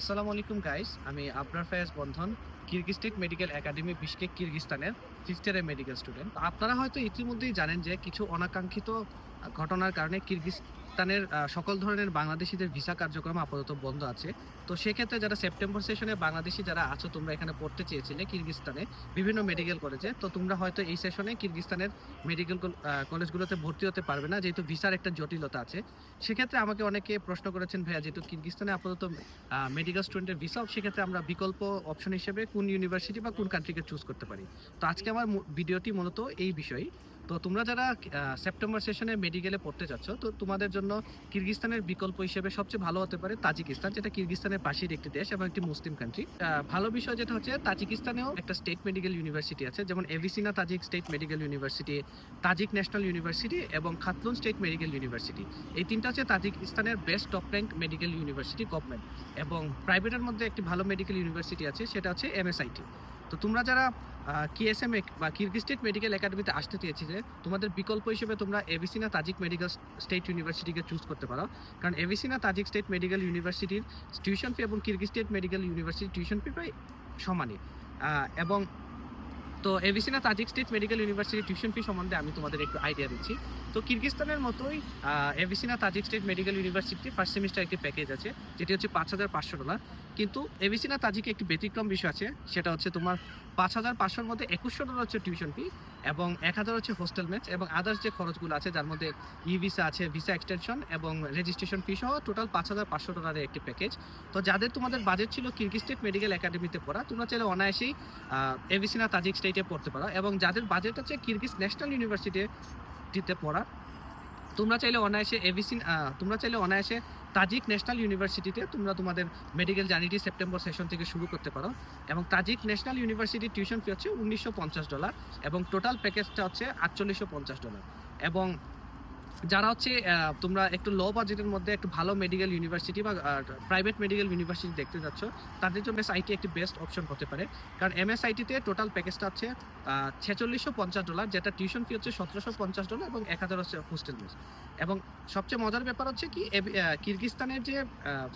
আসসালামু আলাইকুম গাইস আমি আপনার ফায়াজ বন্ধন কিরগিস্টেক মেডিকেল একাডেমি, বিশকেক কিরগিস্তানের ইয়ারের মেডিকেল স্টুডেন্ট আপনারা হয়তো ইতিমধ্যেই জানেন যে কিছু অনাকাঙ্ক্ষিত ঘটনার কারণে কিরগিস্তানের আহ, সকল ধরনের বাংলাদেশিদের ভিসা কার্যক্রম আপাতত বন্ধ আছে। তো সেক্ষেত্রে যারা সেপ্টেম্বর সেশনে বাংলাদেশি যারা আছো তোমরা এখানে পড়তে চেয়েছিলে কিরগিস্তানে বিভিন্ন মেডিকেল কলেজে তো তোমরা হয়তো এই সেশনে কিরগিস্তানের মেডিকেল কলেজগুলোতে ভর্তি হতে পারবে না যেহেতু ভিসার একটা জটিলতা আছে। সেক্ষেত্রে আমাকে অনেকে প্রশ্ন করেছেন ভাইয়া যেহেতু কিরগিস্তানে আপাতত মেডিকেল স্টুডেন্টের ভিসা সেক্ষেত্রে আমরা বিকল্প অপশন হিসেবে কোন ইউনিভার্সিটি বা কোন কান্ট্রিকে চুজ করতে পারি? তো আজকে আমার ভিডিওটি মূলত এই বিষয় তো তোমরা যারা সেপ্টেম্বর সেশনে মেডিকেলে পড়তে যাচ্ছ, তো তোমাদের জন্য কিরগিস্তানের বিকল্প হিসেবে সবচেয়ে ভালো হতে পারে তাজিকিস্তান, যেটা কিরগিস্তানের পাশের একটি দেশ এবং একটি মুসলিম কান্ট্রি ভালো বিষয় যেটা হচ্ছে, তাজিকিস্তানেও একটা স্টেট মেডিকেল ইউনিভার্সিটি আছে, যেমন Avicenna Tajik state medical university Tajik national university এবং খাতলুন স্টেট মেডিকেল ইউনিভার্সিটি এই তিনটা হচ্ছে তাজিকিস্তানের best top rank medical university government এবং প্রাইভেটের মধ্যে একটি ভালো মেডিকেল ইউনিভার্সিটি আছে, সেটা হচ্ছে এমএসআইটি তো তোমরা যারা কিএসএম বা কিরগিজ স্টেট মেডিকেল একাডেমিতে আসতে চেয়েছিলে, তোমাদের বিকল্প হিসেবে তোমরা এভিসিনা তাজিক মেডিকেল স্টেট ইউনিভার্সিটিকে চুজ করতে পারো। কারণ এভিসিনা তাজিক স্টেট মেডিকেল ইউনিভার্সিটির টিউশন ফি এবং কিরগিজ স্টেট মেডিকেল ইউনিভার্সিটির টিউশন ফি প্রায় সমানই এবং তো Avicenna Tajik state medical university tuition fee সম্বন্ধে আমি তোমাদের একটু আইডিয়া দিচ্ছি। তো কিরগিস্তানের মতোই Avicenna Tajik state medical university first semester একটি প্যাকেজ আছে, যেটি হচ্ছে পাঁচ হাজার পাঁচশো ডলার। কিন্তু এভিসিনা তাজিকে একটি ব্যতিক্রম বিষয় আছে, সেটা হচ্ছে তোমার পাঁচ হাজার পাঁচশোর মধ্যে একুশশো ডলার হচ্ছে টিউশন ফি। এবং এক হাজার হচ্ছে হোস্টেল ম্যাচ এবং আদার্স যে খরচগুলো আছে, যার মধ্যে ই ভিসা আছে ভিসা এক্সটেনশন এবং রেজিস্ট্রেশন ফি সহ টোটাল পাঁচ হাজার পাঁচশো ডলারের একটি প্যাকেজ তো যাদের তোমাদের বাজেট ছিল কিরগিজ স্টেট মেডিকেল একাডেমিতে পড়া, তোমরা চাইলে অনায়াসেই এভিসিনা তাজিক স্টেটে পড়তে পারো এবং যাদের বাজেট আছে কিরগিজ ন্যাশনাল ইউনিভার্সিটিতে পড়া, তোমরা চাইলে অনায়াসে এভিসিন তোমরা চাইলে অনায়াসে তাজিক ন্যাশনাল ইউনিভার্সিটিতে তোমরা তোমাদের মেডিকেল জার্নিটি সেপ্টেম্বর সেশন থেকে শুরু করতে পারো। এবং তাজিক ন্যাশনাল ইউনিভার্সিটির টিউশন ফি হচ্ছে উনিশশো পঞ্চাশ ডলার এবং টোটাল প্যাকেজটা হচ্ছে আটচল্লিশশো ডলার এবং যারা হচ্ছে তোমরা একটু লো বাজেটের মধ্যে একটু ভালো মেডিকেল ইউনিভার্সিটি বা প্রাইভেট মেডিকেল ইউনিভার্সিটি দেখতে যাচ্ছ, তাদের জন্য আইটি একটি বেস্ট অপশন হতে পারে। কারণ এমএসআইটিতে টোটাল প্যাকেজটা হচ্ছে ছেচল্লিশশো পঞ্চাশ ডলার যেটা টিউশন ফি হচ্ছে সতেরোশো পঞ্চাশ ডলার এবং এক হাজার হচ্ছে হোস্টেল মেস এবং সবচেয়ে মজার ব্যাপার হচ্ছে কি কিরগিস্তানের যে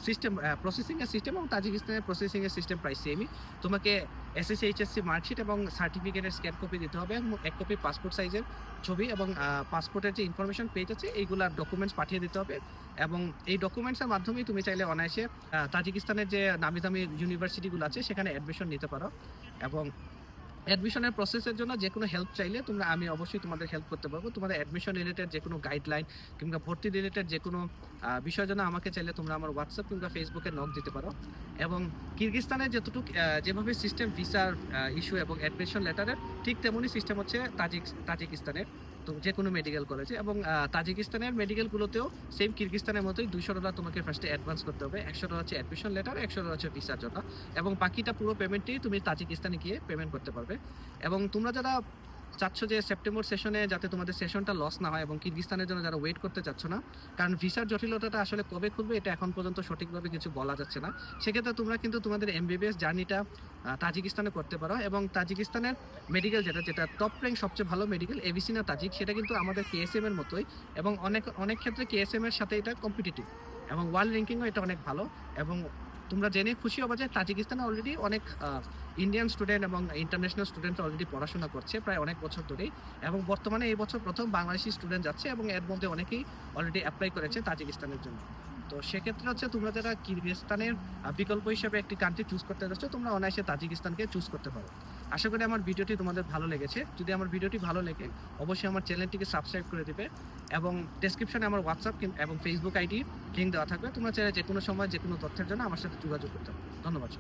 সিস্টেম প্রসেসিং এর সিস্টেম এবং তাজিকিস্তানের প্রসেসিংয়ের সিস্টেম প্রায় সেমই তোমাকে এসএসসি এইচএসসি মার্কশিট এবং সার্টিফিকেটের স্ক্যান কপি দিতে হবে এক কপি পাসপোর্ট সাইজের ছবি এবং পাসপোর্টের যে ইনফরমেশন পেজ আছে, এইগুলার ডকুমেন্টস পাঠিয়ে দিতে হবে। এবং এই ডকুমেন্টসের মাধ্যমে তুমি চাইলে অনায়াসে তাজিকিস্তানের যে নামি দামি ইউনিভার্সিটিগুলো আছে, সেখানে অ্যাডমিশন নিতে পারো। এবং অ্যাডমিশনের প্রসেসের জন্য যে কোনো হেল্প চাইলে তোমরা, আমি অবশ্যই তোমাদের হেল্প করতে পারব। তোমাদের অ্যাডমিশন রিলেটেড যে কোনো গাইডলাইন কিংবা ভর্তি রিলেটেড যে কোনো বিষয় জন্য আমাকে চাইলে তোমরা আমার হোয়াটসঅ্যাপ কিংবা ফেসবুকে নক দিতে পারো। এবং কিরগিস্তানের যতটুকু যেভাবে সিস্টেম ভিসার ইস্যু এবং অ্যাডমিশন লেটারের ঠিক তেমনই সিস্টেম হচ্ছে তাজিক, তাজিকিস্তানের। তো যে কোনো মেডিকেল কলেজে এবং তাজিকিস্তানের মেডিকেলগুলোতেও সেম কিরগিস্তানের মতোই দুইশো ডলার তোমাকে ফার্স্টে অ্যাডভান্স করতে হবে। একশো ডলার হচ্ছে অ্যাডমিশন লেটার একশো ডলার হচ্ছে ভিসার জন্য। এবং বাকিটা পুরো পেমেন্টটি তুমি তাজিকিস্তানে গিয়ে পেমেন্ট করতে পারবে। এবং তোমরা যারা চাচ্ছ যে সেপ্টেম্বর সেশনে যাতে তোমাদের সেশনটা লস না হয় এবং কিরগিস্তানের জন্য যারা ওয়েট করতে চাচ্ছ না, কারণ ভিসার জটিলতাটা আসলে কবে খুলবে এটা এখন পর্যন্ত সঠিকভাবে কিছু বলা যাচ্ছে না। সেক্ষেত্রে তোমরা কিন্তু তোমাদের এমবিবিএস জার্নিটা তাজিকিস্তানে করতে পারো এবং তাজিকিস্তানের মেডিকেল যেটা যেটা টপ র্যাঙ্ক সবচেয়ে ভালো মেডিকেল এবিসিনা তাজিক, সেটা কিন্তু আমাদের কেএসএম এর মতোই এবং অনেক অনেক ক্ষেত্রে কেএসএম এর সাথে এটা কম্পিটিটিভ এবং ওয়ার্ল্ড র্যাঙ্কিংও এটা অনেক ভালো এবং তোমরা জেনে খুশি হবে যে তাজিকিস্তানে অলরেডি অনেক ইন্ডিয়ান স্টুডেন্ট এবং ইন্টারন্যাশনাল স্টুডেন্ট অলরেডি পড়াশোনা করছে প্রায় অনেক বছর ধরেই এবং বর্তমানে এই বছর প্রথম বাংলাদেশি স্টুডেন্ট যাচ্ছে এবং এর মধ্যে অনেকেই অলরেডি অ্যাপ্লাই করেছে তাজিকিস্তানের জন্য। তো সেক্ষেত্রে হচ্ছে তোমরা যারা কিরগিস্তানের বিকল্প হিসেবে একটি কান্ট্রি চুজ করতে যাচ্ছ, তোমরা অনায়াসে তাজিকিস্তানকে চুজ করতে পারো। আশা করি আমার ভিডিওটি তোমাদের ভালো লেগেছে। যদি আমার ভিডিওটি ভালো লেগে, অবশ্যই আমার চ্যানেলটিকে সাবস্ক্রাইব করে দেবে এবং ডেসক্রিপশনে আমার হোয়াটসঅ্যাপ এবং ফেসবুক আইডি লিঙ্ক দেওয়া থাকবে। তোমরা চাইলে যে কোনো সময় যে কোনো তথ্যের জন্য আমার সাথে যোগাযোগ করতে ধন্যবাদ